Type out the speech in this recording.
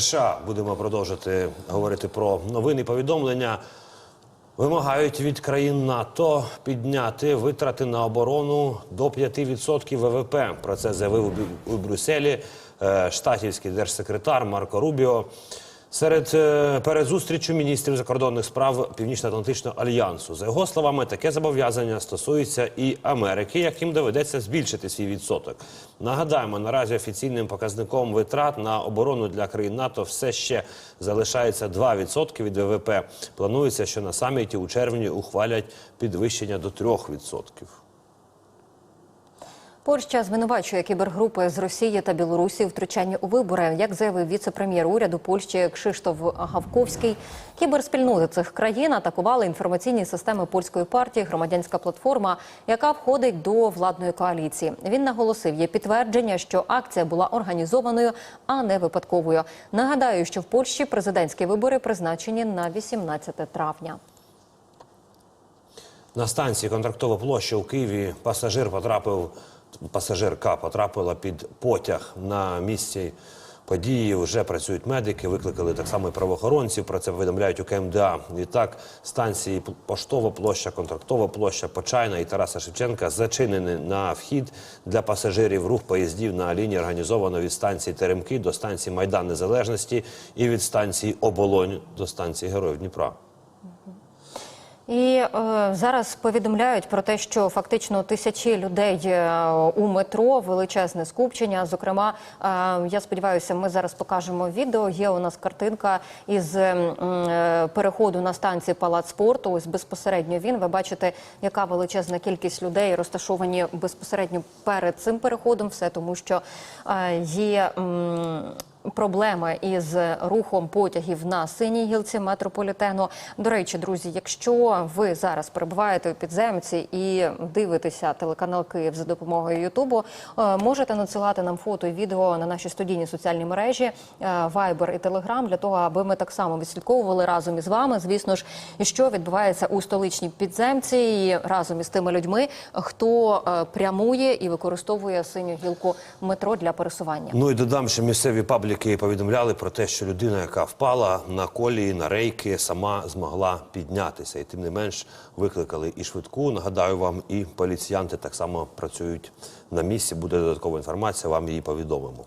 США будемо продовжити говорити про новини повідомлення. Вимагають від країн НАТО підняти витрати на оборону до 5% ВВП. Про це заявив у Брюсселі е, штатівський держсекретар Марко Рубіо. Серед е, перед зустрічю міністрів закордонних справ Північно-Атлантичного альянсу. За його словами, таке зобов'язання стосується і Америки, яким доведеться збільшити свій відсоток. Нагадаємо, наразі офіційним показником витрат на оборону для країн НАТО все ще залишається 2% від ВВП. Планується, що на саміті у червні ухвалять підвищення до 3%. Польща звинувачує кібергрупи з Росії та Білорусі у втручанні у вибори. Як заявив віце-прем'єр уряду Польщі Кшиштоф Гавковський, кіберспільноти цих країн атакували інформаційні системи польської партії Громадянська платформа, яка входить до владної коаліції. Він наголосив, є підтвердження, що акція була організованою, а не випадковою. Нагадаю, що в Польщі президентські вибори призначені на 18 травня. На станції контрактова площа у Києві пасажир потрапив, пасажирка потрапила під потяг на місці події. Вже працюють медики, викликали так само і правоохоронців. Про це повідомляють у КМДА. Відтак станції Поштова площа, контрактова площа, Почайна і Тараса Шевченка зачинені на вхід для пасажирів. Рух поїздів на лінії організовано від станції Теремки до станції Майдан Незалежності і від станції Оболонь до станції Героїв Дніпра. І е, зараз повідомляють про те, що фактично тисячі людей е, у метро, величезне скупчення. Зокрема, е, я сподіваюся, ми зараз покажемо відео. Є у нас картинка із е, переходу на станції Палац спорту. Ось безпосередньо він. Ви бачите, яка величезна кількість людей розташовані безпосередньо перед цим переходом. Все тому, що е, є. м, Проблеми із рухом потягів на синій гілці метрополітену. До речі, друзі, якщо ви зараз перебуваєте у підземці і дивитеся телеканал Київ за допомогою Ютубу, е, можете надсилати нам фото і відео на наші студійні соціальні мережі е, Viber і Telegram, для того, аби ми так само відслідковували разом із вами, звісно ж, що відбувається у столичній підземці, і разом із тими людьми, хто е, прямує і використовує синю гілку метро для пересування. Ну і додам, що місцеві пабліки повідомляли про те, що людина, яка впала на колії, на рейки, сама змогла піднятися. І тим не менш викликали і швидку. Нагадаю вам, і поліціянти так само працюють на місці. Буде додаткова інформація, вам її повідомимо.